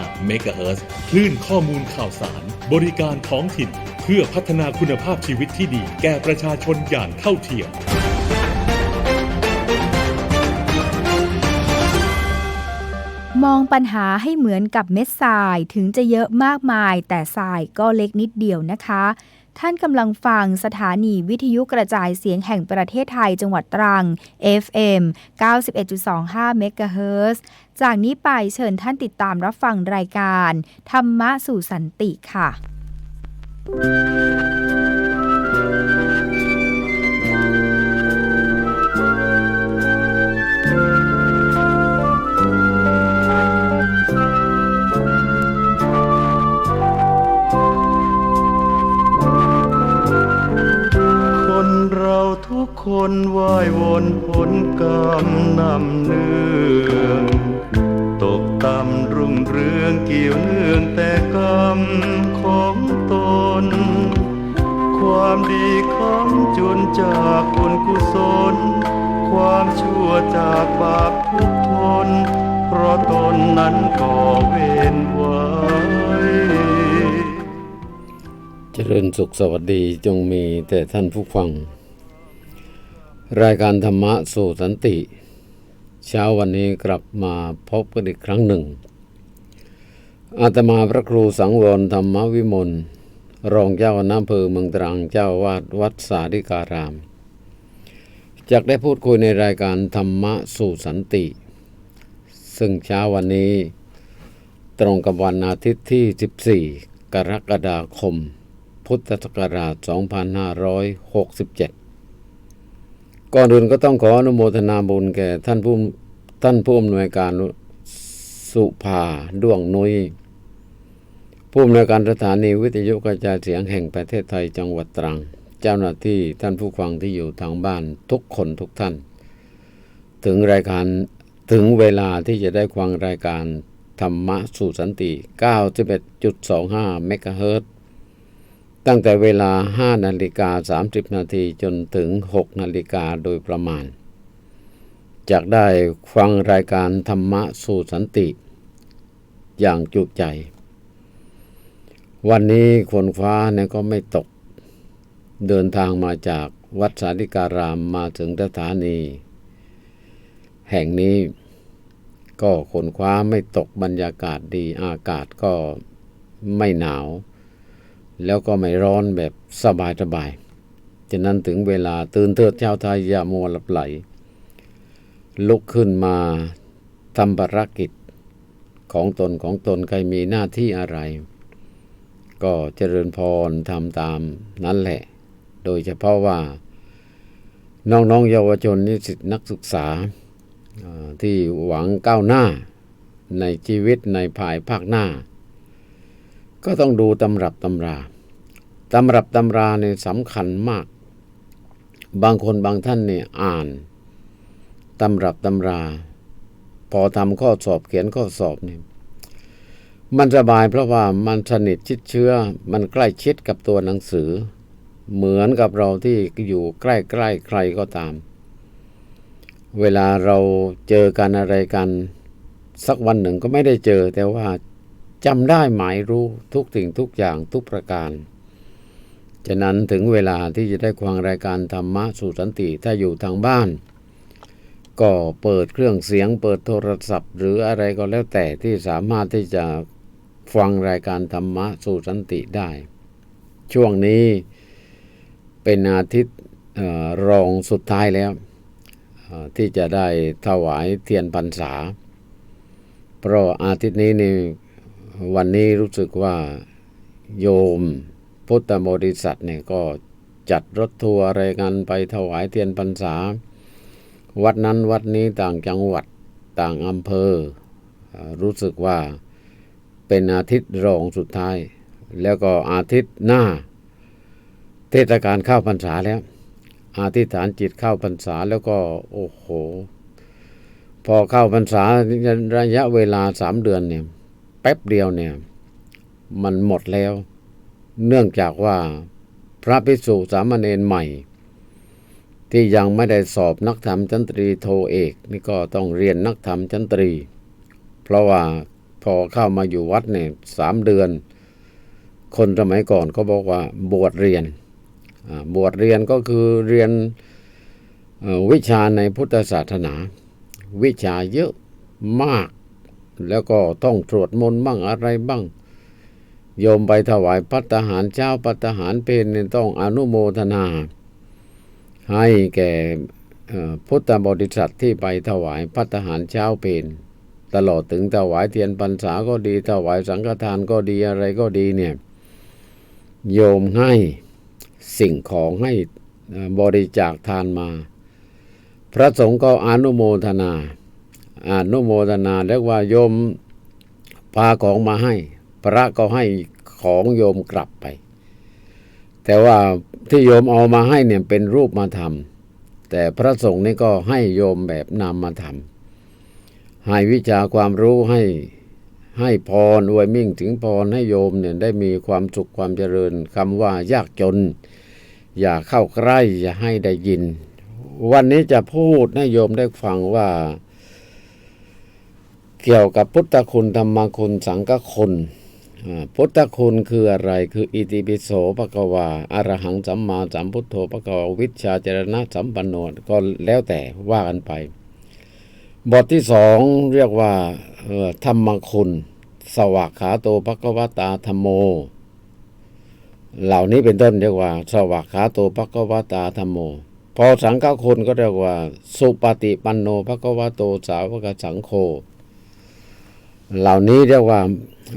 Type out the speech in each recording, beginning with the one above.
5เมกะเฮิรตซ์คลื่นข้อมูลข่าวสาร บริการท้องถิ่น เพื่อพัฒนาคุณภาพชีวิตที่ดีแก่ประชาชนอย่างเท่าเทียม มองปัญหาให้เหมือนกับเม็ดทรายถึงจะเยอะมากมาย แต่ทรายก็เล็กนิดเดียวนะคะ ท่านกำลังฟังสถานีวิทยุกระจายเสียงแห่งประเทศไทยจังหวัดตรัง FM 91.25เมกะเฮิรตซ์จากนี้ไปเชิญท่านติดตามรับฟังรายการ ธรรมะสู่สันติค่ะ คนว่ายวนผลกรรมนำเนื่องตกต่ำรุ่งเรืองเกี่ยวเนื่องแต่กรรมของตน ความดีคำจุนจากบุญกุศล ความชั่วจากบาปทุกทน เพราะตนนั้นก่อเวรไว้เจริญสุขสวัสดีจงมีแต่ท่านผู้ฟัง รายการธรรมะสู่สันติ เช้าวันนี้กลับมาพบกันอีกครั้งหนึ่ง อาตมาพระครูสังวรธรรมวิมลรองเจ้าคณะอำเภอเมืองตรังเจ้าวาดวัดสาธิการามจะได้พูดคุยในรายการธรรมะสู่สันติ ซึ่งเช้าวันนี้ ตรงกับวันอาทิตย์ที่ 14 กรกฎาคม พุทธศักราช 2567 ก่อนอื่นก็ต้องขออนุโมทนาบุญแก่ท่านผู้ท่านผู้อำนวยการสุภาด้วงนุยผู้อำนวยการสถานีวิทยุกระจายเสียงแห่งประเทศไทยจังหวัดตรัง เจ้าหน้าที่ท่านผู้ฟังที่อยู่ทางบ้านทุกคนทุกท่าน ถึงรายการถึงเวลาที่จะได้ฟังรายการธรรมะสู่สันติ 91.25 เมกะเฮิรตซ์ ตั้งแต่เวลา 5 นาฬิกา 30 นาทีจนถึง 6 นาฬิกาโดยประมาณ จากได้ฟังรายการธรรมะสู่สันติ อย่างจุใจ วันนี้คนฟ้าเนี่ยก็ไม่ตก เดินทางมาจากวัดสาธิการามมาถึงสถานี แห่งนี้ก็ขนคว้าไม่ตกบรรยากาศดีอากาศก็ไม่หนาว แล้วก็ไม่ร้อนแบบสบายสบายฉะนั้นถึงเวลาตื่นเถิดชาวไทยอย่ามัวหลับไหล ลุกขึ้นมาทำภารกิจของตนของตนใครมีหน้าที่อะไร ก็เจริญพรทำตามนั้นแหละ โดยเฉพาะว่า น้องๆเยาวชนนิสิตนักศึกษาอ่าที่หวังก้าวหน้าในชีวิตในภายภาคหน้า ก็ต้องดูตำรับตำรา ตำรับตำราเนี่ยสำคัญมาก บางคนบางท่านเนี่ยอ่าน ตำรับตำรา พอทำข้อสอบเขียนข้อสอบเนี่ยมันสบายเพราะว่ามันสนิทชิดเชื้อ มันใกล้ชิดกับตัวหนังสือ เหมือนกับเราที่อยู่ใกล้ๆใครก็ตาม เวลาเราเจอกันอะไรกัน สักวันหนึ่งก็ไม่ได้เจอ แต่ว่า จำได้หมายรู้ทุกสิ่งทุกอย่างทุกประการ ฉะนั้นถึงเวลาที่จะได้ฟังรายการธรรมะสู่สันติถ้าอยู่ทางบ้าน ก็เปิดเครื่องเสียงเปิดโทรศัพท์ หรืออะไรก็แล้วแต่ที่สามารถที่จะฟังรายการธรรมะสู่สันติได้ ช่วงนี้เป็นอาทิตย์รองสุดท้ายแล้ว ที่จะได้ถวายเทียนพรรษา เพราะอาทิตย์นี้นี่ วันนี้รู้สึกว่าโยมพุทธบริษัทเนี่ยก็จัดรถทัวร์อะไรกันไปถวายเทียนพรรษา วัดนั้นวัดนี้ต่างจังหวัดต่างอำเภอ รู้สึกว่าเป็นอาทิตย์รองสุดท้าย แล้วก็อาทิตย์หน้า เทศกาลเข้าพรรษาแล้ว อาธิษฐานจิตเข้าพรรษาแล้วก็โอ้โห พอเข้าพรรษาระยะเวลาสามเดือนเนี่ย แป๊บเดียวเนี่ย มันหมดแล้ว เนื่องจากว่าพระภิกษุสามเณรใหม่ ที่ยังไม่ได้สอบนักธรรมชั้นตรีโทเอก นี่ก็ต้องเรียนนักธรรมชั้นตรี เพราะว่าพอเข้ามาอยู่วัดเนี่ยสามเดือน คนสมัยก่อนเขาบอกว่าบวชเรียนบวชเรียนก็คือเรียนวิชาในพุทธศาสนา วิชาเยอะมาก แล้วก็ต้องตรวจมนต์บ้างอะไรบ้าง โยมไปถวายพัตหารเช้าพัตหารเพลนต้องอนุโมทนา ให้แก่พุทธบริษัทที่ไปถวายพัตหารเช้าเพลตลอดถึงถวายเทียนพรรษาก็ดี ถวายสังฆทานก็ดีอะไรก็ดีเนี่ยโยมให้สิ่งของให้บริจาคทานมา พระสงฆ์ก็อนุโมทนา อนุโมทนาเรียกว่าโยมพาของมาให้ พระก็ให้ของโยมกลับไป แต่ว่าที่โยมเอามาให้เนี่ยเป็นรูปมาทำแต่พระสงฆ์นี่ก็ให้โยมแบบนามมาทำให้วิชาความรู้ให้ให้พรอวยมิ่งถึงพรให้โยมเนี่ยได้มีความสุขความเจริญคำว่ายากจน อย่าเข้าใกล้อย่าให้ได้ยิน วันนี้จะพูดให้โยมได้ฟังว่า เกี่ยวกับพุทธคุณธรรมคุณสังฆคุณพุทธคุณคืออะไรคืออิติปิโสภควาอรหังสัมมาสัมพุทโธภควาวิชชาจรณะสัมปันโนก็แล้วแต่ว่ากันไป บทที่สองเรียกว่าธรรมคุณ สวากขาโตภควตาธรรมโม เหล่านี้เป็นต้นเรียกว่า สวากขาโตภควตาธรรมโม พอสังฆคุณก็เรียกว่า สุปฏิปันโนภควโตสาวกสังโฆ เหล่านี้เรียกว่า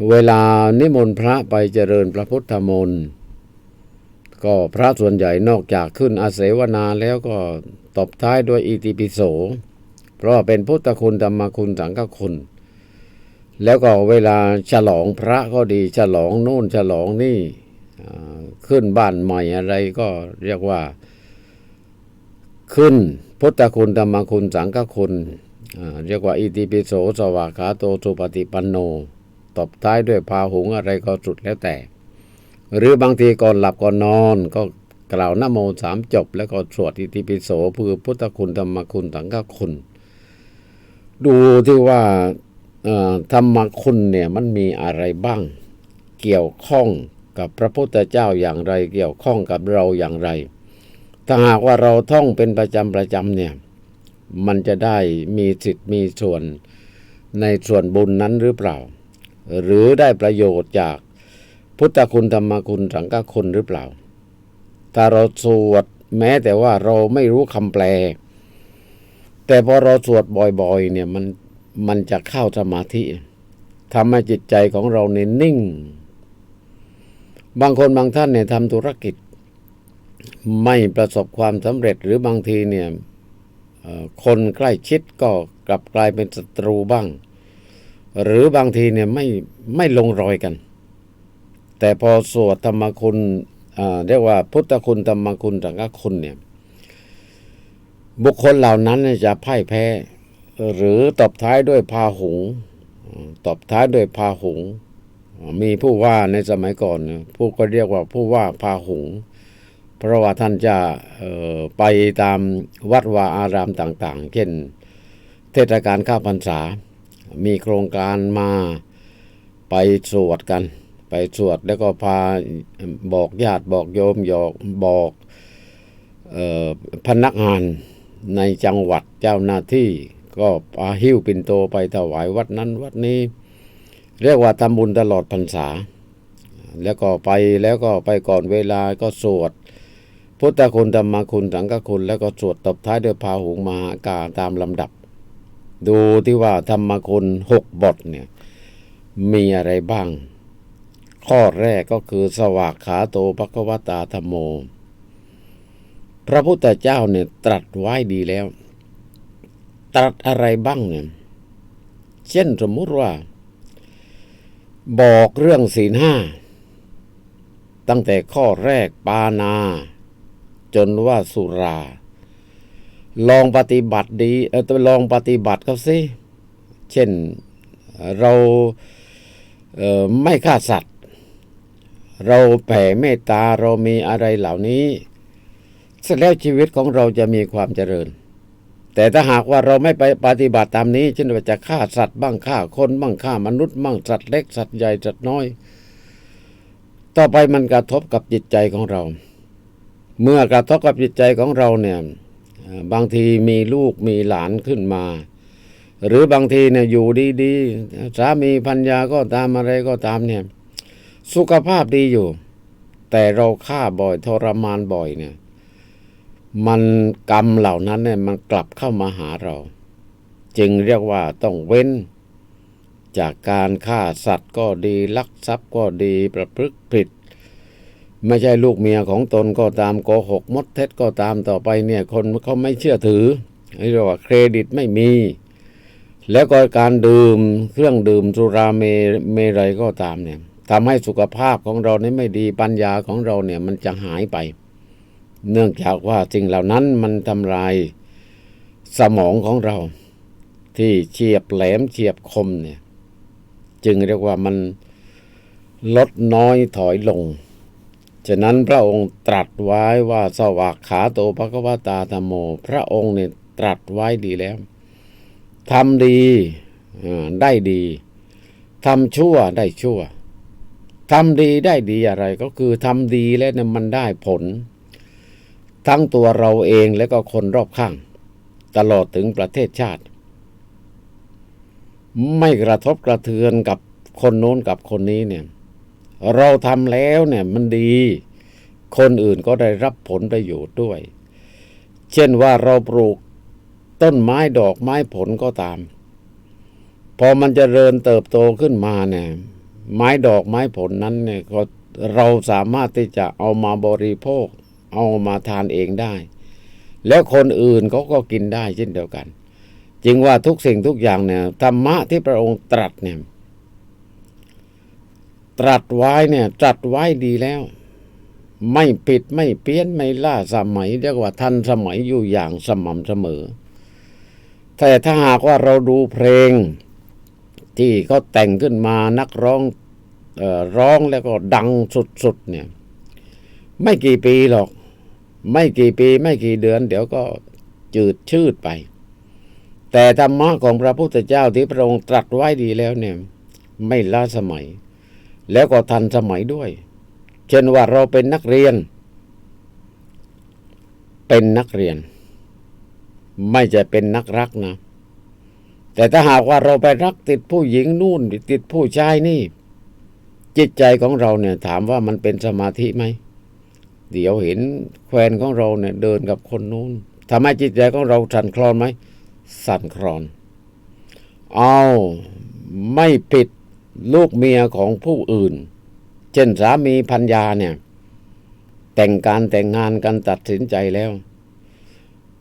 เวลานิมนต์พระไปเจริญพระพุทธมนต์ก็พระส่วนใหญ่นอกจากขึ้นอาเสวนาแล้วก็ตบท้ายด้วยอิติปิโส เพราะเป็นพุทธคุณธรรมคุณสังฆคุณ แล้วก็เวลาฉลองพระก็ดีฉลองโน่นฉลองนี่ขึ้นบ้านใหม่อะไรก็เรียกว่า ขึ้นพุทธคุณธรรมคุณสังฆคุณ เรียกว่าอิติปิโสสวากขาโตสุปฏิปันโน ตบท้ายด้วยพาหุงอะไรก็สุดแล้วแต่ หรือบางทีก่อนหลับก่อนนอนก็กล่าวนโมสามจบ แล้วก็สวดอิติปิโสคือพุทธคุณธรรมคุณสังฆคุณ ดูที่ว่าธรรมคุณเนี่ยมันมีอะไรบ้าง เกี่ยวข้องกับพระพุทธเจ้าอย่างไร เกี่ยวข้องกับเราอย่างไร ถ้าหากว่าเราท่องเป็นประจำประจำเนี่ย มันจะได้มีสิทธิ์มีส่วนในส่วนบุญนั้นหรือเปล่า หรือได้ประโยชน์จากพุทธคุณธรรมคุณสังฆคุณหรือเปล่า ถ้าเราสวดแม้แต่ว่าเราไม่รู้คำแปล แต่พอเราสวดบ่อยๆ เนี่ยมันมันจะเข้าสมาธิทำให้จิตใจของเราเนี่ยนิ่ง บางคนบางท่านเนี่ยทำธุรกิจ ไม่ประสบความสำเร็จหรือบางทีเนี่ย คนใกล้ชิดก็กลับกลายเป็นศัตรูบ้าง หรือบางทีเนี่ยไม่ไม่ลงรอยกัน แต่พอสวดธรรมคุณอ่าเรียกว่าพุทธคุณธรรมคุณสังฆคุณเนี่ยบุคคลเหล่านั้นจะพ่ายแพ้ หรือตบท้ายด้วยพาหุงอ่าตบท้ายด้วยพาหุง มีผู้ว่าในสมัยก่อนผู้ก็เรียกว่าผู้ว่าพาหุง เพราะว่าท่านจะไปตามวัดวาอารามต่างๆ เช่น เทศกาลข้าพรรษา มีโครงการมาไปสวดกัน ไปสวดแล้วก็พาบอกญาติบอกโยมยอกบอกออพนักงานในจังหวัดเจ้าหน้าที่ก็พาหิ้วปิ่นโตไปถวายวัดนั้นวัดนี้ เรียกว่าทำบุญตลอดพรรษา แล้วก็ไปแล้วก็ไปก่อนเวลาก็สวด พุทธคุณธรรมคุณสังฆคุณ แล้วก็สวดตบท้ายด้วยพาหุงมหากาตามลำดับ ดูที่ว่าธรรมคุณหกบทเนี่ยมีอะไรบ้าง ข้อแรกก็คือสวากขาโตภควตาธรรมโม พระพุทธเจ้าเนี่ยตรัสไว้ดีแล้ว ตรัสอะไรบ้างเนี่ยเช่นสมมุติว่า บอกเรื่องศีลห้าตั้งแต่ข้อแรกปานา จนว่าสุรา ลองปฏิบัติดีเออลองปฏิบัติเขาสิ เช่นเราเไม่ฆ่าสัตว์ เราแผ่เมตตาเรามีอะไรเหล่านี้เสร็จแล้วชีวิตของเราจะมีความเจริญ แต่ถ้าหากว่าเราไม่ไปปฏิบัติตามนี้เช่นว่าจะฆ่าสัตว์บ้างฆ่าคนบ้างฆ่ามนุษย์บ้างสัตว์เล็กสัตว์ใหญ่สัตว์น้อย ต่อไปมันกระทบกับจิตใจของเรา เมื่อกระทบกับจิตใจของเราเนี่ยบางทีมีลูกมีหลานขึ้นมา หรือบางทีเนี่ยอยู่ดีๆสามีพัญญาก็ตามอะไรก็ตามเนี่ย สุขภาพดีอยู่ แต่เราฆ่าบ่อยทรมานบ่อยเนี่ย มันกรรมเหล่านั้นเนี่ยมันกลับเข้ามาหาเรา จึงเรียกว่าต้องเว้น จากการฆ่าสัตว์ก็ดีลักทรัพย์ก็ดีประพฤติผิด ไม่ใช่ลูกเมียของตนก็ตามโกหกมดเท็จก็ตามต่อไปเนี่ยคนเขาไม่เชื่อถือเรียกว่าเครดิตไม่มี แล้วก็การดื่มเครื่องดื่มสุราเมเมรัยก็ตามเนี่ยทำให้สุขภาพของเราเนี่ยไม่ดีปัญญาของเราเนี่ยมันจะหายไป เนื่องจากว่าสิ่งเหล่านั้นมันทำลายสมองของเรา ที่เฉียบแหลมเฉียบคมเนี่ย จึงเรียกว่ามันลดน้อยถอยลง ฉะนั้นพระองค์ตรัสไว้ว่าสวากขาโตภควตาธรรมโม พระองค์เนี่ยตรัสไว้ดีแล้วทำดีได้ดีทำชั่วได้ชั่วทำดีได้ดีอะไรก็คือทำดีแล้วเนี่ยมันได้ผล ทั้งตัวเราเองและก็คนรอบข้าง ตลอดถึงประเทศชาติ ไม่กระทบกระเทือนกับคนโน้นกับคนนี้เนี่ย เราทำแล้วเนี่ยมันดี คนอื่นก็ได้รับผลประโยชน์ด้วย เช่นว่าเราปลูกต้นไม้ดอกไม้ผลก็ตาม พอมันจเจริญเติบโตขึ้นมาเนี่ย ไม้ดอกไม้ผลนั้นเนี่ยก็เราสามารถที่จะเอามาบริโภค เอามาทานเองได้ แล้วคนอื่นเขาก็กินได้เช่นเดียวกันจริงว่าทุกสิ่งทุกอย่างเนี่ยธรรมะที่พระองค์ตรัสเนี่ย ตรัสไว้เนี่ยตรัสไว้ดีแล้ว ไม่ผิดไม่เพี้ยนไม่ล่าสมัยเรียกว่าทันสมัยอยู่อย่างสม่ำเสมอ แต่ถ้าหากว่าเราดูเพลง ที่เขาแต่งขึ้นมานักร้องออร้องแล้วก็ดังสุดๆเนี่ย ไม่กี่ปีหรอก ไม่กี่ปีไม่กี่เดือน เดี๋ยวก็จืดชืดไป แต่ธรรมะของพระพุทธเจ้าที่พระองค์ตรัสไว้ดีแล้วเนี่ย ไม่ล้าสมัย แล้วก็ทันสมัยด้วย เช่นว่าเราเป็นนักเรียน เป็นนักเรียน ไม่จะเป็นนักรักนะ แต่ถ้าหากว่าเราไปรักติดผู้หญิงนู่นติดผู้ชายนี่ จิตใจของเราเนี่ย ถามว่ามันเป็นสมาธิไหมเดี๋ยวเห็นแควนของเราเนี่ยเดินกับคนนู้นทำให้จิตใจของเราสั่นคลอนไหมสั่นคลอน เอาไม่ปิด ลูกเมียของผู้อื่น เช่นสามีพัญญาเนี่ย แต่งการแต่งงานกันตัดสินใจแล้ว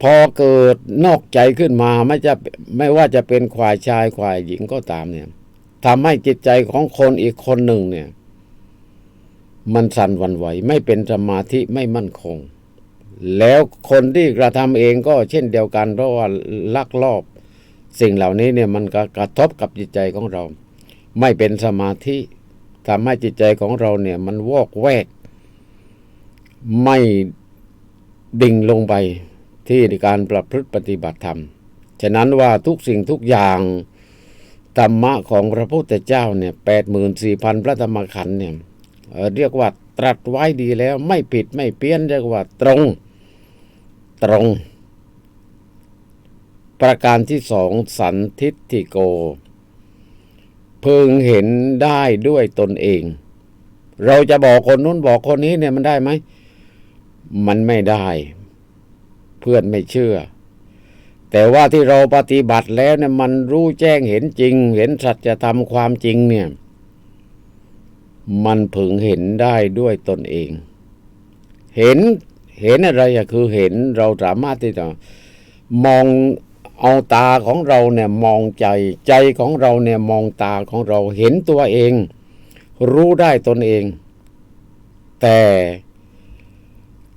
พอเกิดนอกใจขึ้นมาไม่จะไม่ว่าจะเป็นควายชายควายหญิงก็ตามเนี่ยทำให้จิตใจของคนอีกคนหนึ่งเนี่ย มันสั่นวันไหว ไม่เป็นสมาธิไม่มั่นคง แล้วคนที่กระทำเองก็เช่นเดียวกันเพราะว่าลักลอบ สิ่งเหล่านี้เนี่ยมันก็กระทบกับจิตใจของเรา ไม่เป็นสมาธิทำให้จิตใจของเราเนี่ย มันวอกแวก ไม่ดิ่งลงไปที่การประพฤติปฏิบัติธรรม ฉะนั้นว่าทุกสิ่งทุกอย่างธรรมะของพระพุทธเจ้าเนี่ยแปดหมื่นสี่พันพระธรรมขันธ์เนี่ยเอ่อเรียกว่าตรัสไว้ดีแล้ว ไม่ผิดไม่เพี้ยนเรียกว่าตรงตรง ประการที่สองสันทิฏฐิโก พึงเห็นได้ด้วยตนเอง เราจะบอกคนนู้นบอกคนนี้เนี่ยมันได้ไหม มันไม่ได้ เพื่อนไม่เชื่อ แต่ว่าที่เราปฏิบัติแล้วเนี่ยมันรู้แจ้งเห็นจริง เห็นสัจธรรมความจริงเนี่ย มันพึงเห็นได้ด้วยตนเอง เห็นเห็นอะไรอะคือเห็นเราสามารถที่จะมอง เอาตาของเราเนี่ยมองใจ ใจของเราเนี่ยมองตาของเราเห็นตัวเอง รู้ได้ตนเอง แต่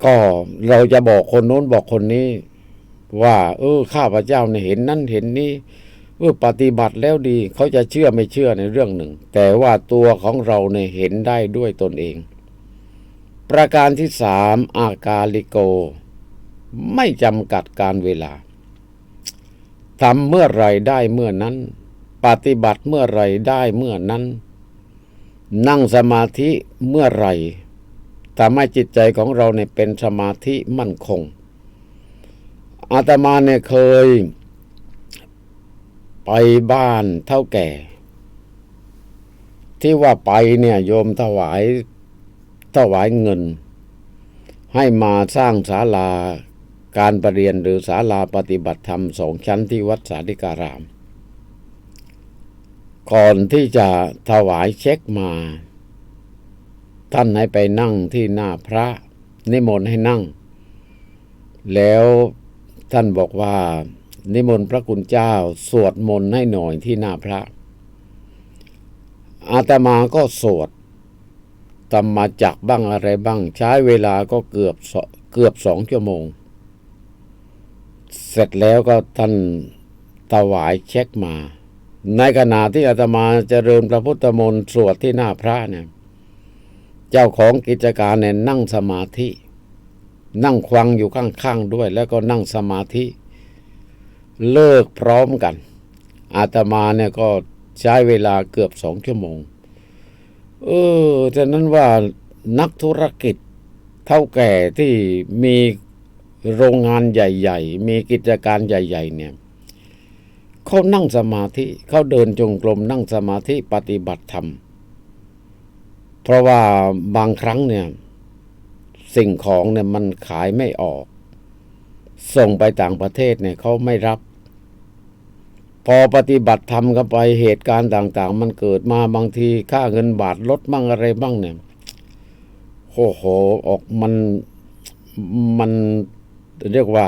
ก็เราจะบอกคนโน้นบอกคนนี้ ว่า เออข้าพเจ้าเนี่ยเห็นนั่นเห็นนี้เออปฏิบัติแล้วดี เขาจะเชื่อไม่เชื่อในเรื่องหนึ่ง แต่ว่าตัวของเราเนี่ยเห็นได้ด้วยตนเอง ประการที่สามอากาลิโก ไม่จำกัดการเวลา ทำเมื่อไรได้เมื่อนั้น ปฏิบัติเมื่อไรได้เมื่อนั้น นั่งสมาธิเมื่อไรทำให้จิตใจของเราเนี่ยเป็นสมาธิมั่นคง อาตมาเนี่ยเคย ไปบ้านเท่าแก่ ที่ว่าไปเนี่ยโยมถวายถวายเงิน ให้มาสร้างศาลา การประเรียนหรือศาลาปฏิบัติธรรมสองชั้นที่วัดสาธิการาม ก่อนที่จะถวายเช็คมา ท่านให้ไปนั่งที่หน้าพระ นิมนต์ให้นั่ง แล้วท่านบอกว่า นิมนต์พระคุณเจ้าสวดมนต์ให้หน่อยที่หน้าพระ อาตมาก็สวดตำมาจักบ้างอะไรบ้าง ใช้เวลาก็เกือบเกือบสองชั่วโมง เสร็จแล้วก็ท่านถวายเช็คมา ในขณะที่อาตมาจเจริญพระพุทธมนต์สวดที่หน้าพระเนี่ยเจ้าของกิจการเนี่ยนั่งสมาธิ นั่งควังอยู่ข้างๆด้วย แล้วก็นั่งสมาธิ เลิกพร้อมกัน อาตมาเนี่ยก็ใช้เวลาเกือบสองชั่วโมง เออฉะนั้นว่านักธุรกิจเท่าแก่ที่มี โรงงานใหญ่ ๆ มีกิจการใหญ่ ๆ เนี่ยเขานั่งสมาธิเขาเดินจงกรมนั่งสมาธิปฏิบัติธรรม เพราะว่าบางครั้งเนี่ย สิ่งของเนี่ยมันขายไม่ออก ส่งไปต่างประเทศเนี่ยเขาไม่รับ พอปฏิบัติธรรมกันไปเหตุการณ์ต่าง ๆ มันเกิดมาบางทีค่าเงินบาทลดบ้างอะไรบ้างเนี่ยโอ้โหออกมันมัน เรียกว่า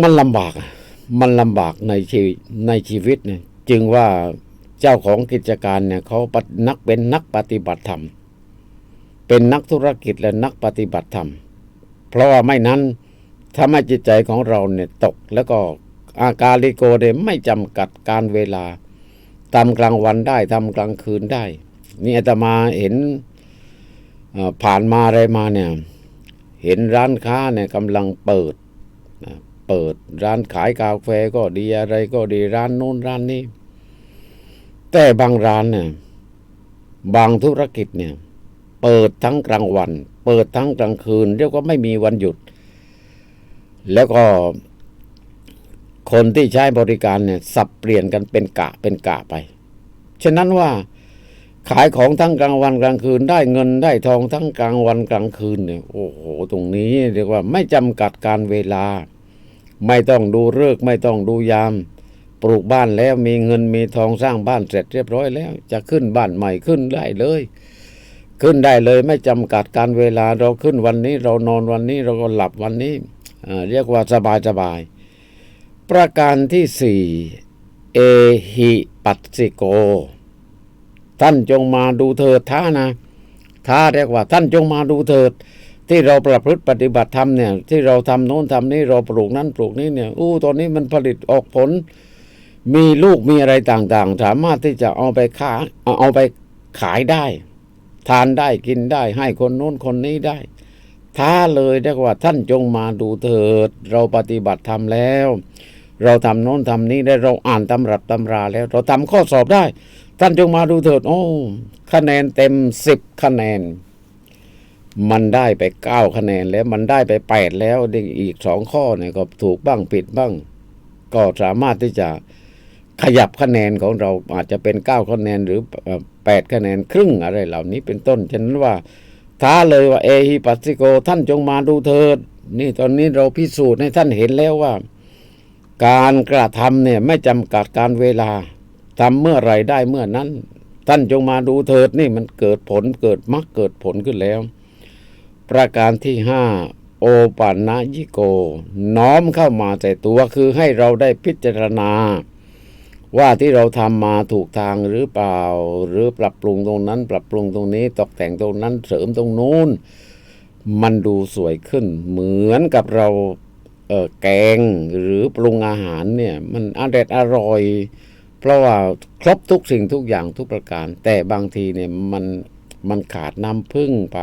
มันลำบาก มันลำบากในชีวิตในชีวิตเนี่ย จึงว่าเจ้าของกิจการเนี่ยเขานักเป็นนักปฏิบัติธรรม เป็นนักธุรกิจและนักปฏิบัติธรรม เพราะว่าไม่นั้นถ้าไม่จิตใจของเราเนี่ยตกแล้วก็อาการลิโกเนี่ยไม่จำกัดการเวลาทำกลางวันได้ทำกลางคืนได้ นี่อาตมาเห็นผ่านมาอะไรมาเนี่ย เห็นร้านค้าเนี่ยกำลังเปิดนะเปิดร้านขายกาแฟก็ดีอะไรก็ดีร้านโน้นร้านนี้ แต่บางร้านเนี่ยบางธุรกิจเนี่ย เปิดทั้งกลางวัน เปิดทั้งกลางคืนเรียกว่าไม่มีวันหยุด แล้วก็คนที่ใช้บริการเนี่ย สับเปลี่ยนกันเป็นกะเป็นกะไป ฉะนั้นว่า ขายของทั้งกลางวันกลางคืน ได้เงินได้ทองทั้งกลางวันกลางคืนเนี่ยโอ้โห ตรงนี้เรียกว่าไม่จำกัดการเวลา ไม่ต้องดูเลิกไม่ต้องดูยาม ปลูกบ้านแล้วมีเงินมีทองสร้างบ้านเสร็จเรียบร้อยแล้ว จะขึ้นบ้านใหม่ขึ้นได้เลย ขึ้นได้เลยไม่จำกัดการเวลาเราขึ้นวันนี้ เรานอนวันนี้เราก็หลับวันนี้เรียกว่าสบายสบายประการที่สี่เอหิปัสสิโก ท่านจงมาดูเถิดท้านะท้าเรียกว่า ท่านจงมาดูเถิด ที่เราประพฤติปฏิบัติธรรมเนี่ย ที่เราทำโน้นทำนี้เราปลูกนั้นปลูกนี้เนี่ยอู้ตอนนี้มันผลิตออกผล มีลูกมีอะไรต่างๆ สามารถที่จะเอาไปขายเอาเอาไปขายได้ ทานได้กินได้ ให้คนโน้นคนนี้ได้ท้าเลยเรียกว่าท่านจงมาดูเถิด เราปฏิบัติธรรมแล้ว เราทำโน้นทำนี้ได้เราอ่านตำรับตำราแล้ว เราทำข้อสอบได้ ท่านจงมาดูเถิด โอ้ คะแนนเต็มสิบคะแนน มันได้ไปเก้าคะแนนแล้วมันได้ไปแปดแล้วอีกสองข้อเนี่ยก็ถูกบ้างผิดบ้าง ก็สามารถที่จะขยับคะแนนของเราอาจจะเป็นเก้าคะแนนหรือแปดคะแนนครึ่งอะไรเหล่านี้เป็นต้นฉะนั้นว่าท้าเลยว่าเอฮิปัสสิโก ท่านจงมาดูเถิด นี่ตอนนี้เราพิสูจน์ให้ท่านเห็นแล้วว่า การกระทำเนี่ยไม่จำกัดการเวลา ทำเมื่อไรได้เมื่อนั้น ท่านจงมาดูเถิดนี่มันเกิดผลเกิดมรรคเกิดผลขึ้นแล้ว ประการที่ห้าโอปันนยิโก น้อมเข้ามาแต่ตัวคือให้เราได้พิจารณา ว่าที่เราทำมาถูกทางหรือเปล่า หรือปรับปรุงตรงนั้น ปรับปรุงตรงนี้ตกแต่งตรงนั้นเสริมตรงนู้น มันดูสวยขึ้น เหมือนกับเราเแกงหรือปรุงอาหารเนี่ย มันอร่อยอร่อย เพราะว่าครบทุกสิ่งทุกอย่างทุกประการ แต่บางทีเนี่ยมันมันขาดน้ำผึ้งไป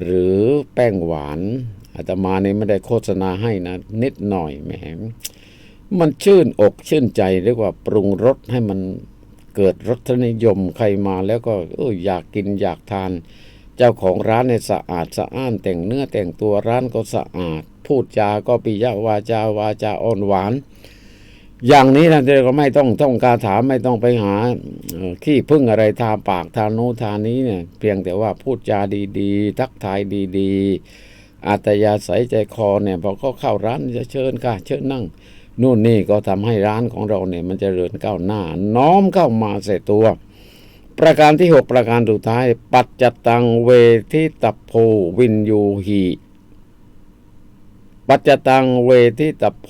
หรือแป้งหวานอาตมาเนี่ยไม่ได้โฆษณาให้นะ นิดหน่อยแหมมันชื่นอกชื่นใจเรียกว่าปรุงรสให้มันเกิดรสนิยมใครมาแล้วก็เอออยากกินอยากทาน เจ้าของร้านเนี่ยสะอาดสะอ้านแต่งเนื้อแต่งตัวร้านก็สะอาด พูดจาก็ปิยวาจาวาจาอ่อนหวาน อย่างนี้นะเราก็ไม่ต้องต้องการถามไม่ต้องไปหาเอ่อขี้พึ่งอะไรทาปากทาโน้นทานี้เนี่ย เพียงแต่ว่าพูดจาดีๆ ทักทายดีๆ อัตยาศัยใจคอเนี่ยพอก็เข้าร้านจะเชิญค่ะ เชิญนั่งนู่นนี่ก็ทำให้ร้านของเราเนี่ย มันจเจริญก้าวหน้า น้อมเข้ามาใส่ตัว ประการที่ 6 ประการสุดท้าย ปัจจตังเวทิตพโพวินยูหีปัจจตังเวทิตพโพ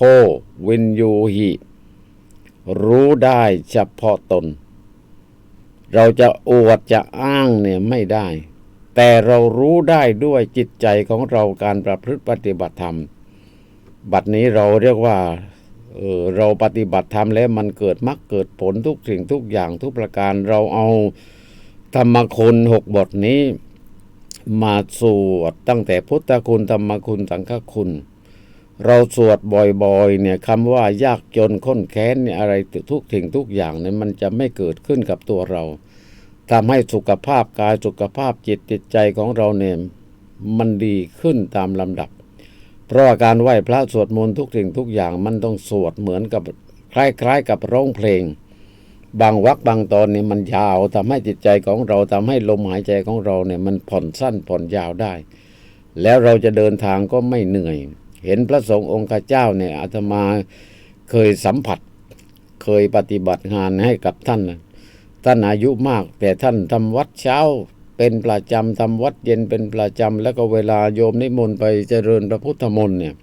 วินยูหี รู้ได้เฉพาะตน เราจะอวดจะอ้างเนี่ยไม่ได้ แต่เรารู้ได้ด้วยจิตใจของเราการประพฤติปฏิบัติธรรม บัดนี้เราเรียกว่าเออเราปฏิบัติธรรมแล้วมันเกิดมรรคเกิดผลทุกสิ่งทุกอย่างทุกประการเราเอาธรรมคุณหกบทนี้ มาสวดตั้งแต่พุทธคุณธรรมคุณสังฆคุณ เราสวดบ่อยๆเนี่ยคำว่ายากจนข้นแค้นเนี่ยอะไรทุกสิ่งทุกอย่างเนี่ยมันจะไม่เกิดขึ้นกับตัวเราทำให้สุขภาพกายสุขภาพจิตจิตใจของเราเนี่ยมันดีขึ้นตามลำดับ เพราะาการไหว้พระสวดมนต์ทุกสิ่งทุกอย่างมันต้องสวดเหมือนกับคล้ายๆ กับร้องเพลง บางวักบางตอนเนี่ยมันยาวทำให้จิตใจของเราทำให้ลมหายใจของเราเนี่ยมันผ่อนสั้นผ่อนยาวได้ แล้วเราจะเดินทางก็ไม่เหนื่อย เห็นพระสงฆ์องค์เจ้าเนี่ยอาตมาเคยสัมผัส เคยปฏิบัติงานให้กับท่านท่านอายุมาก แต่ท่านทำวัดเช้าเป็นประจำทำวัดเย็นเป็นประจำแล้วก็เวลาโยมนิมนต์ไปเจริญพระพุทธมนต์เนี่ย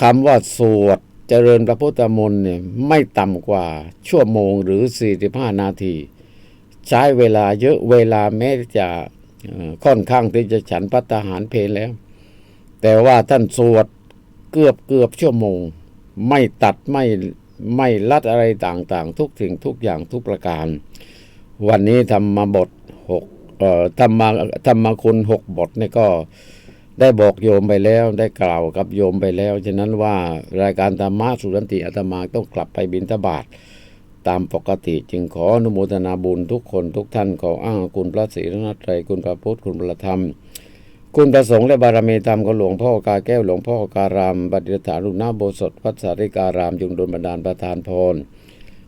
คำว่าสวดเจริญพระพุทธมนต์เนี่ยไม่ต่ำกว่าชั่วโมงหรือ 45 นาที ใช้เวลาเยอะเวลาแม้จะค่อนข้างที่จะฉันพัตตาหารเพลแล้ว แต่ว่าท่านสวดเกือบเกือบชั่วโมง ไม่ตัดไม่ไม่ลัดอะไรต่างๆ ทุกสิ่งทุกอย่างทุกประการ วันนี้ทำมาบทหกเอ่อทำมาทำมาคุณหกบทนี่ก็ได้บอกโยมไปแล้วได้กล่าวกับโยมไปแล้ว ฉะนั้นว่ารายการธรรมะสุรันติอาตมาต้องกลับไปบิณฑบาตตามปกติจึงขออนุโมทนาบุญทุกคนทุกท่านขออ้างคุณพระศรีรัตนตรัยคุณพระพุทธคุณพระธรรม คุณประสงค์และบารมีธรรมของหลวงพ่อกาแก้วหลวงพ่อการามบัติฐานรุณาโบสถวัดสาริการามจุงดลบันดาลประทานพร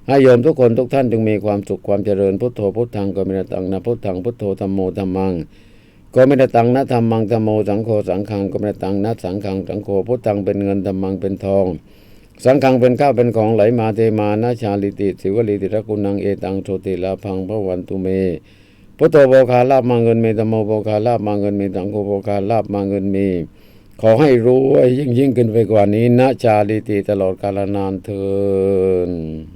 ให้โยมทุกคนทุกท่านจงมีความสุขความเจริญพุทโธพุทธังกมินตังนะพุทธังพุทโธธรรมโมธรรมังกมินตังนะธรรมังธรรมโมสังโฆสังฆังกมินตังนะสังฆังสังโฆพุทธังเป็นเงินธรรมังเป็นทอง สังฆังเป็นข้าวเป็นของไหลมาเทมานาชาลิติสิวลิติรกุนังเอตังโชติลาพังพระวันตุเม พุทโธโภคาลาบมาเงินมีธรรมโมโภคาลาบมาเงินมีสังโฆโภคาลาบมาเงินมี ขอให้รู้ยิ่งยิ่งขึ้นไปกว่านี้นะจาลิติตลอดกาลนานเทินคน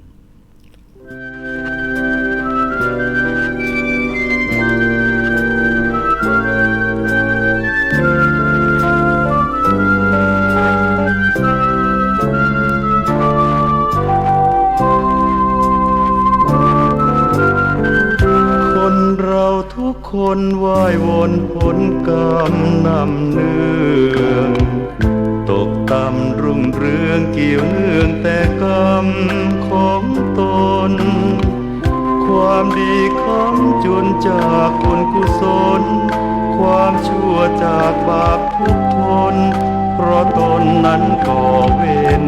ทุกคนว่ายวนผลกรรมนำเนื่องตกต่ำรุ่งเรืองเกี่ยวเนื่องแต่กรรมของตน ความดีคำจุนจากบุญกุศล ความชั่วจากบาปทุกทน เพราะตนนั้นก่อเวร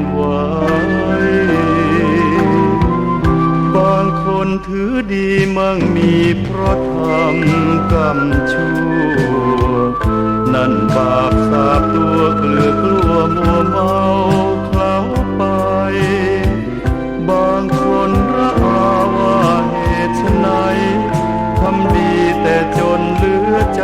ถือดีมั่งมีเพราะทำกรรมชั่ว นั่นบาปสาบตัวเกลือกลัวมัวเมาเคล้าไป บางคนระอาว่าเหตุไนทำดีแต่จนเหลือใจ